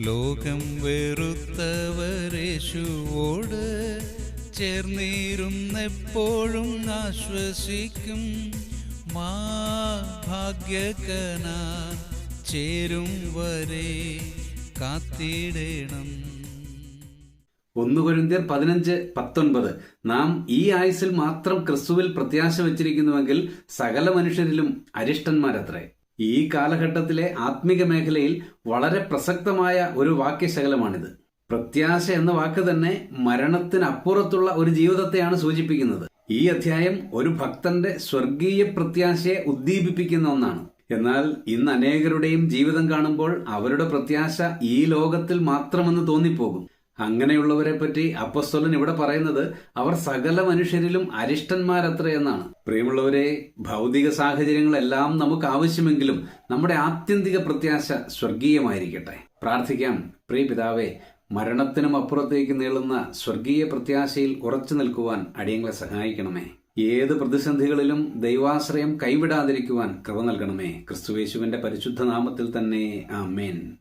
ലോകം വെറുത്തവരേശുവോട് ചേർന്നിരുന്നെപ്പോഴും ആശ്വസിക്കും മാ ഭാഗ്യകന ചേരും വരെ കാത്തിടണം. ഒന്ന് കൊരിന്തിയർ പതിനഞ്ച് പത്തൊൻപത്. നാം ഈ ആയുസിൽ മാത്രം ക്രിസ്തുവിൽ പ്രത്യാശ വച്ചിരിക്കുന്നുവെങ്കിൽ സകല മനുഷ്യരിലും അരിഷ്ടന്മാരത്രേ. ഈ കാലഘട്ടത്തിലെ ആത്മിക മേഖലയിൽ വളരെ പ്രസക്തമായ ഒരു വാക്യശകലമാണിത്. പ്രത്യാശ എന്ന വാക്ക് തന്നെ മരണത്തിനപ്പുറത്തുള്ള ഒരു ജീവിതത്തെയാണ് സൂചിപ്പിക്കുന്നത്. ഈ അധ്യായം ഒരു ഭക്തന്റെ സ്വർഗീയ പ്രത്യാശയെ ഉദ്ദീപിപ്പിക്കുന്ന ഒന്നാണ്. എന്നാൽ ഇന്ന് അനേകരുടെയും ജീവിതം കാണുമ്പോൾ അവരുടെ പ്രത്യാശ ഈ ലോകത്തിൽ മാത്രമെന്ന് തോന്നിപ്പോകും. അങ്ങനെയുള്ളവരെ പറ്റി അപ്പസ്തോലൻ ഇവിടെ പറയുന്നത് അവർ സകല മനുഷ്യരിലും അരിഷ്ടന്മാരത്ര എന്നാണ്. പ്രിയമുള്ളവരെ ഭൗതിക സാഹചര്യങ്ങളെല്ലാം നമുക്ക് ആവശ്യമെങ്കിലും നമ്മുടെ ആത്യന്തിക പ്രത്യാശ സ്വർഗീയമായിരിക്കട്ടെ. പ്രാർത്ഥിക്കാം. പ്രിയ പിതാവേ മരണത്തിനും അപ്പുറത്തേക്ക് നീളുന്ന സ്വർഗീയ പ്രത്യാശയിൽ ഉറച്ചു നിൽക്കുവാൻ അടിയങ്ങളെ സഹായിക്കണമേ. ഏത് പ്രതിസന്ധികളിലും ദൈവാശ്രയം കൈവിടാതിരിക്കുവാൻ കൃപ നൽകണമേ. ക്രിസ്തുവേശുവിന്റെ പരിശുദ്ധ നാമത്തിൽ തന്നെ. ആമേൻ.